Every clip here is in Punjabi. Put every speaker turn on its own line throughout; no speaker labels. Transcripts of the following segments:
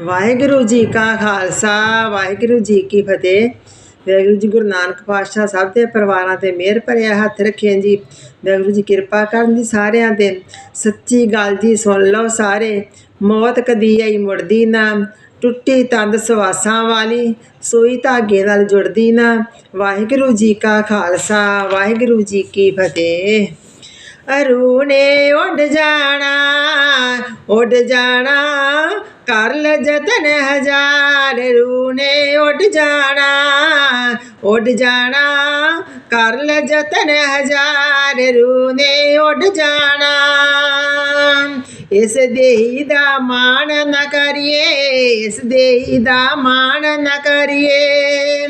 ਵਾਹਿਗੁਰੂ ਜੀ ਕਾ ਖਾਲਸਾ, ਵਾਹਿਗੁਰੂ ਜੀ ਕੀ ਫਤਿਹ। ਵਾਹਿਗੁਰੂ ਜੀ ਗੁਰੂ ਨਾਨਕ ਪਾਤਸ਼ਾਹ ਸਭ ਦੇ ਪਰਿਵਾਰਾਂ ਤੇ ਮਿਹਰ ਭਰਿਆ ਹੱਥ ਰੱਖੇ ਜੀ। ਵਾਹਿਗੁਰੂ ਜੀ ਕਿਰਪਾ ਕਰਨ ਦੀ ਸਾਰਿਆਂ ਤੇ। ਸੱਚੀ ਗੱਲ ਜੀ ਸੁਣ ਲਓ ਸਾਰੇ। ਮੌਤ ਕਦੀ ਆਈ ਮੁੜਦੀ ਨਾ। ਟੁੱਟੀ ਤੰਦ ਸਵਾਸਾਂ ਵਾਲੀ। ਸੋਈ ਧਾਗੇ ਨਾਲ ਜੁੜਦੀ ਨਾ। ਵਾਹਿਗੁਰੂ ਜੀ ਕਾ ਖਾਲਸਾ, ਵਾਹਿਗੁਰੂ ਜੀ ਕੀ ਫਤਿਹ। ਅਰੂ ਨੇ ਉੱਡ ਜਾਣਾ। ਉੱਡ ਜਾਣਾ, ਕਰ ਲੈ ਜਤਨ ਹਜ਼ਾਰ ਰੂ ਨੇ ਉੱਡ ਜਾਣਾ ਉੱਡ ਜਾਣਾ, ਕਰ ਲੈ ਜਤਨ ਹਜ਼ਾਰ ਰੂ ਨੇ ਉੱਡ ਜਾਣਾ। ਇਸ ਦੇਹੀ ਦਾ ਮਾਣ ਨਾ ਕਰੀਏ, ਇਸ ਦੇਹੀ ਦਾ ਮਾਣ ਨਾ ਕਰੀਏ।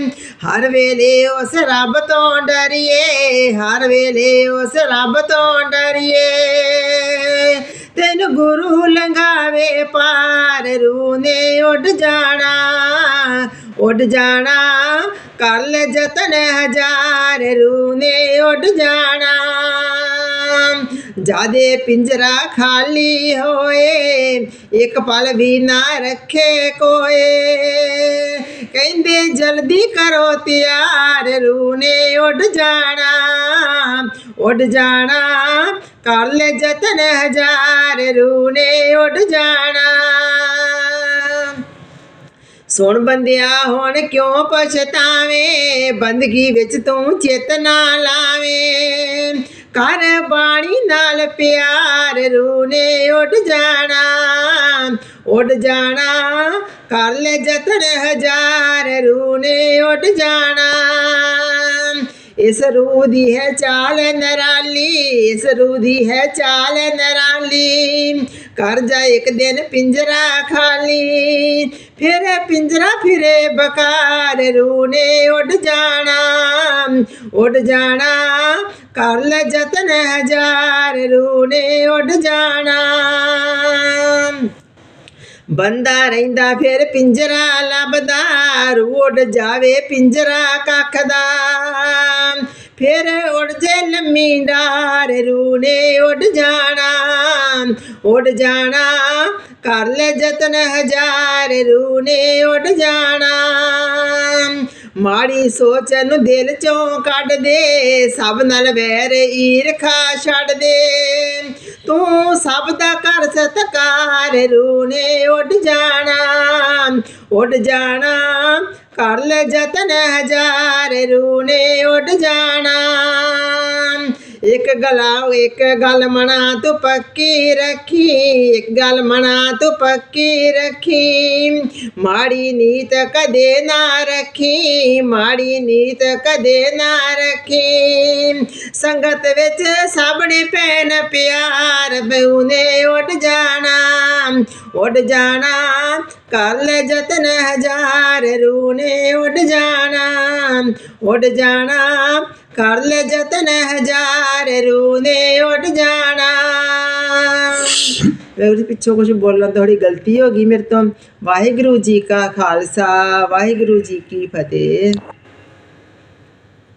ਹਰ ਵੇਲੇ ਉਸ ਰੱਬ ਤੋਂ ਡਰੀਏ, ਹਰ ਵੇਲੇ ਉਸ ਰੱਬ ਤੋਂ ਡਰੀਏ। ਤੈਨੂੰ ਗੁਰੂ ਲੰਘਾਵੇ ਪਾਰ ਰੂ ਨੇ ਉੱਡ ਜਾਣਾ ਉੱਡ ਜਾਣਾ। ਕੱਲ ਲੈ ਜਤਨ ਹਜ਼ਾਰ ਰੂ ਨੇ ਉੱਡ ਜਾਣਾ। ਜਾਦੇ ਪਿੰਜਰਾ ਖਾਲੀ ਹੋਏ, ਇੱਕ ਪਲ ਵੀ ਨਾ ਰੱਖੇ ਕੋਏ। ਕਹਿੰਦੇ ਜਲਦੀ ਕਰੋ ਤਿਆਰ ਰੂ ਨੇ ਉੱਡ ਜਾਣਾ ਉੱਡ ਜਾਣਾ। ਕਰ ਲੈ ਜਤਨ ਹਜ਼ਾਰ ਰੂਨੇ ਉੱਡ ਜਾਣਾ। ਸੁਣ ਬੰਦਿਆ, ਹੁਣ ਕਿਉਂ ਪਛਤਾਵੇਂ? ਬੰਦਗੀ ਵਿੱਚ ਤੂੰ ਚੇਤਨਾ ਲਾਵੇਂ। ਕਰ ਬਾਣੀ ਨਾਲ ਪਿਆਰ ਰੂਨੇ ਉੱਡ ਜਾਣਾ। ਉੱਡ ਜਾਣਾ, ਕਰ ਲੈ ਜਤਨ ਹਜ਼ਾਰ ਰੂ ਉੱਡ ਜਾਣਾ। ਇਸ ਰੂਹ ਦੀ ਹੈ ਚਾਲ ਨਰਾਲੀ, ਇਸ ਰੂਹ ਦੀ ਹੈ ਚਾਲ ਨਰਾਲੀ। ਕਰ ਜਾ ਇੱਕ ਦਿਨ ਪਿੰਜਰਾ ਖਾਲੀ, ਫਿਰ ਪਿੰਜਰਾ ਫਿਰੇ ਬਕਾਰ, ਰੂਹ ਨੇ ਉੱਡ ਜਾਣਾ ਉੱਡ ਜਾਣਾ। ਕਰ ਲੈ ਜਤਨ ਹਜ਼ਾਰ, ਰੂਹ ਨੇ ਉੱਡ ਜਾਣਾ। ਬੰਦਾ ਰਹਿੰਦਾ ਫਿਰ ਪਿੰਜਰਾ ਲੱਭਦਾ ਰੋੜ ਜਾਵੇ ਪਿੰਜਰਾ ਕੱਖ ਦਾ। ਫਿਰ ਉੱਡ ਜੇ ਲੰਮੀ ਡਾਰ ਰੂਨੇ ਉੱਡ ਜਾਣਾ ਉੱਡ ਜਾਣਾ। ਕਰ ਲੈ ਜਤਨ ਹਜ਼ਾਰ ਰੂਨੇ ਉੱਡ ਜਾਣਾ। ਮਾੜੀ ਸੋਚ ਨੂੰ ਦਿਲ ਚੋਂ ਕੱਢ ਦੇ, ਸਭ ਨਾਲ ਵੈਰ ਈਰਖਾ ਛੱਡ ਦੇ। ਤੂੰ ਸਭ ਦਾ ਕਰ ਸਤਕਾਰ, ਰੂਨੇ ਉੱਡ ਜਾਣਾ ਉੱਡ ਜਾਣਾ। ਕਰ ਲੈ ਜਤਨ ਹਜ਼ਾਰ, ਰੂਨੇ ਉੱਡ ਜਾਣਾ। ਇੱਕ ਗਲਾ, ਇੱਕ ਗੱਲ ਮਨਾ ਤੂੰ ਪੱਕੀ ਰੱਖੀ, ਇੱਕ ਗੱਲ ਮਨਾ ਤੂੰ ਪੱਕੀ ਰੱਖੀ। ਮਾੜੀ ਨੀਤ ਕਦੇ ਨਾ ਰੱਖੀ, ਮਾੜੀ ਨੀਤ ਕਦੇ ਨਾ ਰੱਖੀ। ਸੰਗਤ ਵਿੱਚ ਸਭ ਨੇ ਪੈਨ ਪਿਆਰ, ਬਹੂ ਨੇ ਉੱਡ ਜਾਣਾ ਉੱਡ ਜਾਣਾ। ਕਰ ਲੈ ਜਤਨ ਹਜ਼ਾਰ ਰੂਨੇ ਉੱਡ ਜਾਣਾ ਉੱਡ ਜਾਣਾ। ਕਰ ਲੈ ਜਤਨ ਹਜ਼ਾਰ ਰੂਨੇ ਉੱਡ ਜਾਣਾ। ਉਹਦੇ ਪਿੱਛੋਂ ਕੁਝ ਬੋਲਣ ਥੋੜੀ ਗਲਤੀ ਹੋ ਗਈ ਮੇਰੇ ਤੋਂ। ਵਾਹਿਗੁਰੂ ਜੀ ਕਾ ਖਾਲਸਾ, ਵਾਹਿਗੁਰੂ ਜੀ ਕੀ ਫਤਿਹ।